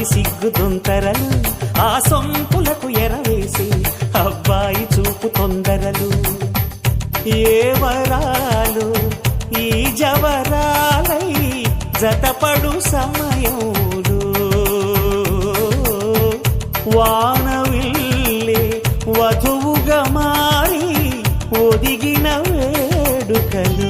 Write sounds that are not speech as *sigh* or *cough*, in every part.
అమ్మాయి సిగ్గుదొంతరలు ఆ సొంపులకు ఎరవేసి అబ్బాయి చూపు తొందరలు. ఏ వరాలు ఈ జవరాలై జతపడు సమయములు వానవిల్లి వధువుగా మారి ఒదిగిన వేడుకలు.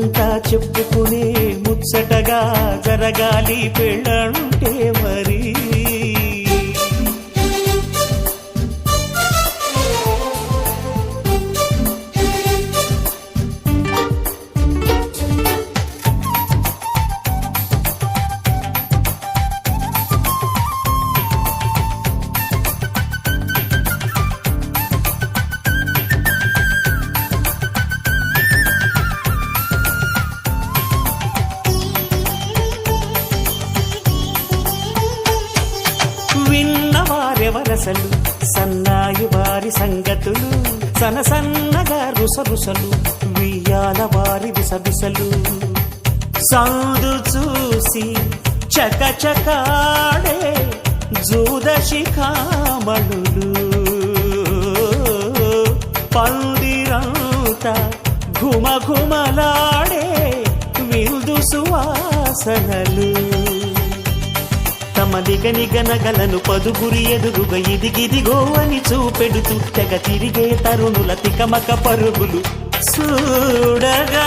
అంతా చెప్పుకునే ముచ్చటగా జరగాలి పెళ్ళంటే మరి. వారి విసవిసలు సందు చూసి చకచకాడే జూదశిఖామణులు పందిరంత శిఖామణులు. ఘుమ ఘుమలాడే విందు సువాసనలు. తమ నిగనిగనగలను పదుగురి ఎదురుగ ఇదిగిదిగో అని చూపెడుతూ తెగ తిరిగే తరుణుల తికమక పరుగులు. చూడగా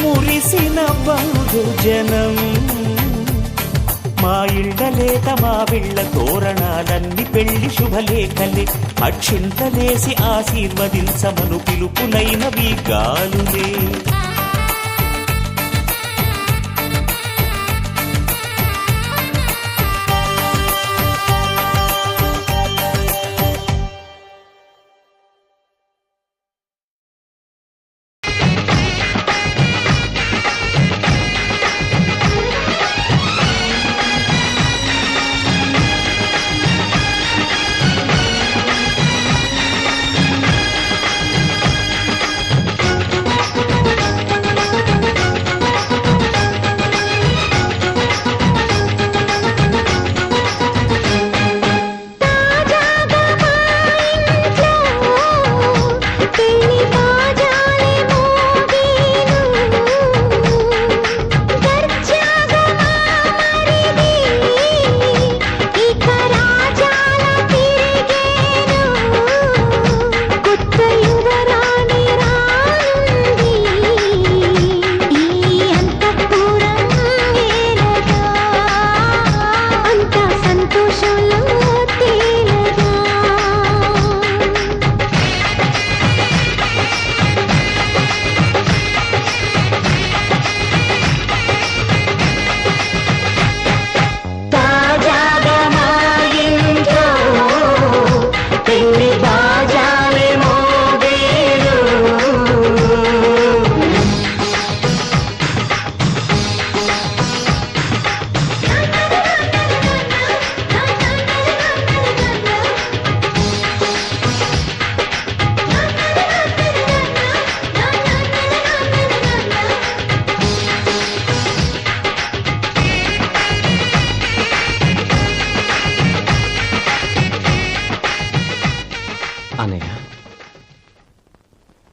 మురిసిన బంధు జనం. మా ఇళ్ళలేత మా విళ్ళ తోరణాలన్ని పెళ్ళి శుభలేఖలే. అక్షింతలేసి ఆశీర్వదించమను పిలుపులైనవి గాలులే.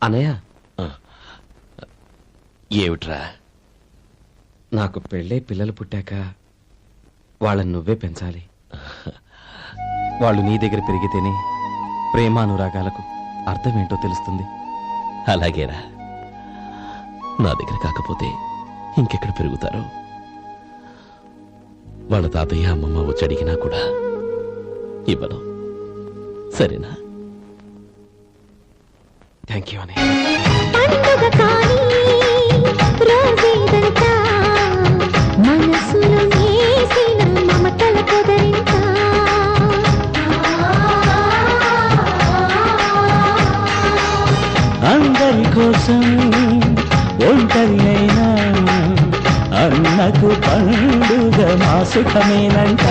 అనయ్య ఏమిట్రా? నాకు పెళ్ళై పిల్లలు పుట్టాక వాళ్ళని నువ్వే పెంచాలి. *laughs* వాళ్ళు నీ దగ్గర పెరిగితేనే ప్రేమానురాగాలకు అర్థమేంటో తెలుస్తుంది. అలాగేరా. నా దగ్గర కాకపోతే ఇంకెక్కడ పెరుగుతారు? వాళ్ళ తాతయ్య అమ్మమ్మ వచ్చి అడిగినా కూడా ఇవ్వను. సరేనా? థ్యాంక్ యూ అని అందరి కోసం ఒంటరినైనా అన్నకు పండుగ మా సుఖమేనంట.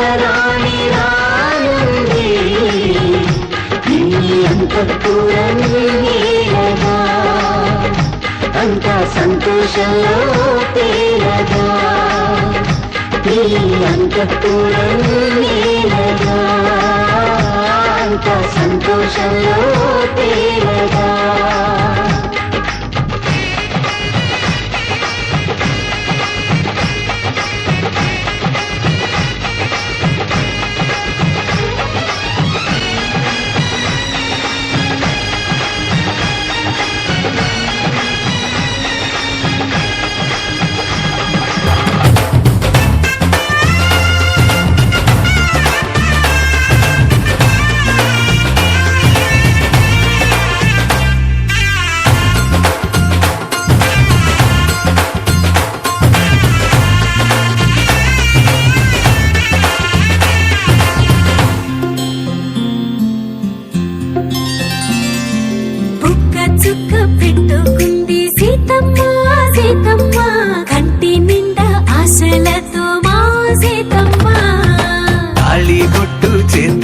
యువరాణి రానుంది ఈ అంతఃపురంగా అంత సంతోషంలో తేలగా. ఈ అంతఃపురం నీలగా. అంత సంతోషంలో తేలగా.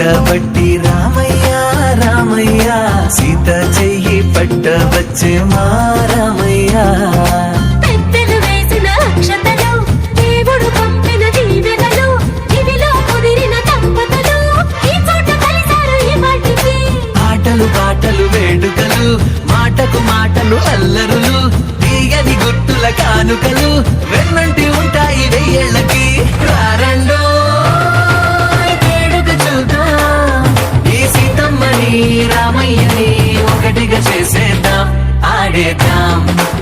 తాళిబొట్టు చేతబట్టి రామయ్య రామయ్య. సీత చెయ్యి పట్ట వచ్చే మా రామయ్య. ఆటలు పాటలు వేడుకలు మాటకు మాటలు అల్లరులు తీయని గుట్టుల కానుకలు come.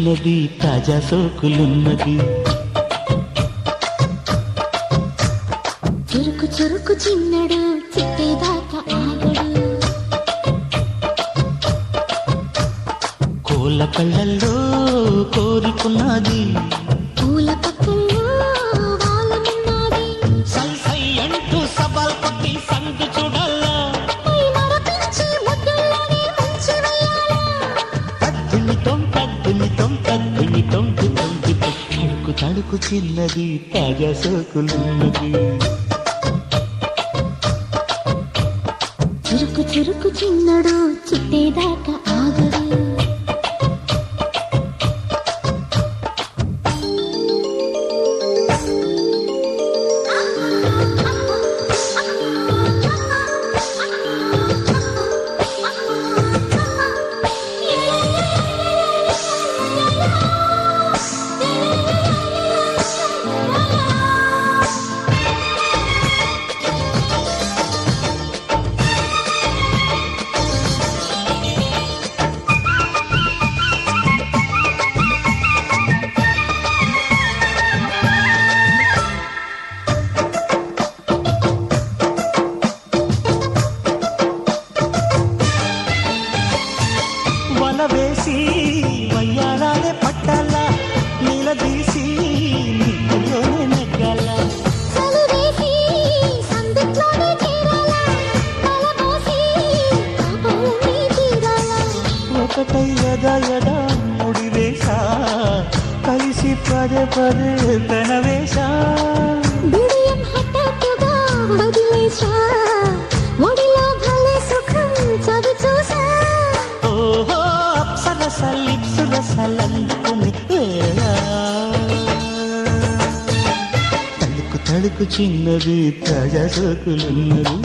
చిన్నది తాజా సోకులున్నది. చురుకు చురుకు చిన్నడు చిట్టేదాకా ఆగడు. కోళ్ళ కళ్ళల్లో కోరుకున్నది. చిన్నది తాజా సోకులున్నది పదే పదే తన వేషా. బిడియం హఠాత్తుగా వదిలేశా. ఒడిలో భలే సుఖం చవి చూసా ఓహో అప్సరస లిప్సురసలందుకుని వేళ తడుకు తడుకు చిన్నది తాజా సోకులున్నది.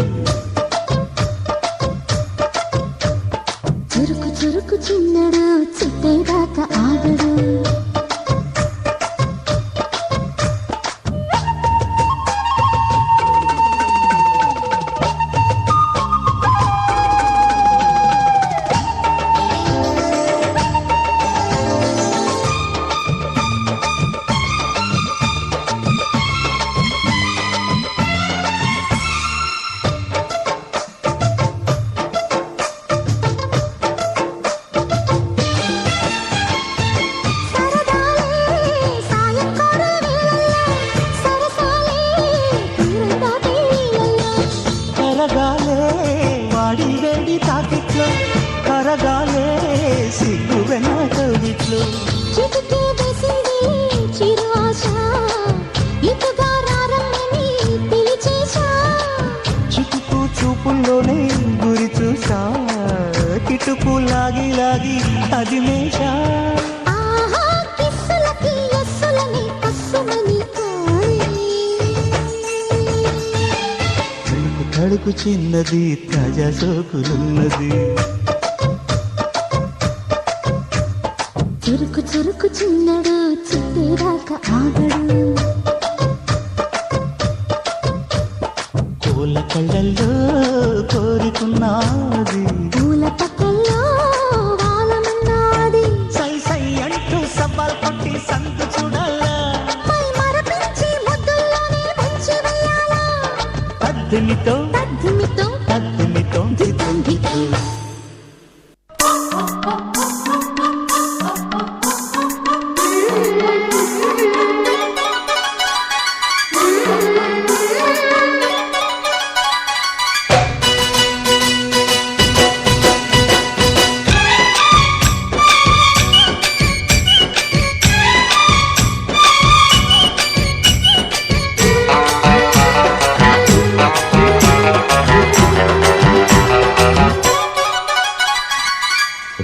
మేషా తడుకు చిన్నది తాజా సోకులున్నది చురుకు పద్దెనితో తద్దిమితో పద్దెనితో దిద్దు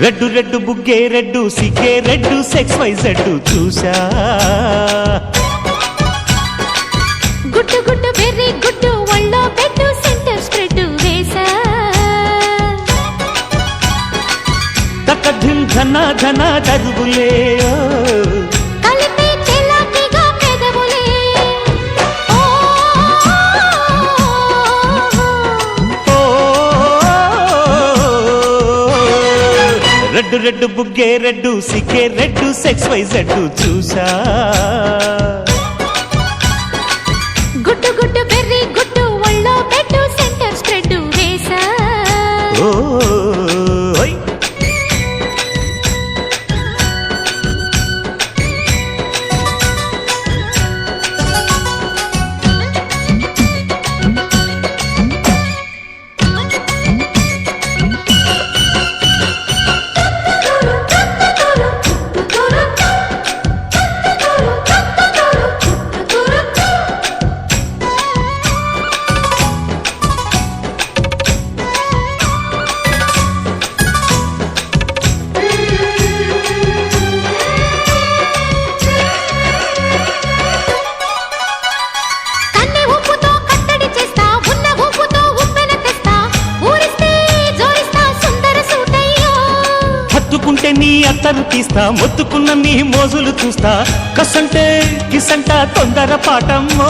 రెడ్డు రెడ్డు బుగ్గే రెడ్డు సిగ్గే రెడ్డు సెక్స్ వై జెడ్డు చూసా గుడ్డు గుడ్డు వెర్రి గుడ్డు ఒళ్ళో పెట్టు సెంటర్ స్ప్రెడ్ వేసా తక ధిన్ ధన ధన దరుగులే రెడ్డు రెడ్డు బుగ్గే రెడ్డు సిక్కే రెడ్డు సెక్స్ వై జడ్డు చూసా తీస్తా మొత్తుకున్న నీ మోజులు చూస్తా. కసంటే కిసంట తొందర పాటమ్మో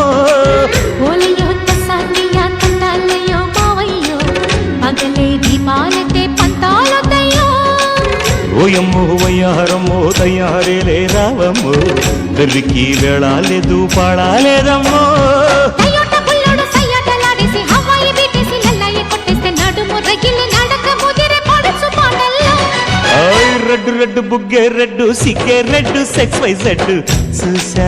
ఓయమ్మో వయ్యారమ్మో తయారేలే రావమ్మో గల్లికి వెళ్ళాలేదు పాడాలేదమ్మో రెడ్డు రెడ్డు బుగ్గే రెడ్డు సిగ్గే రెడ్డు సెక్స్ వై రెడ్డు. చూసా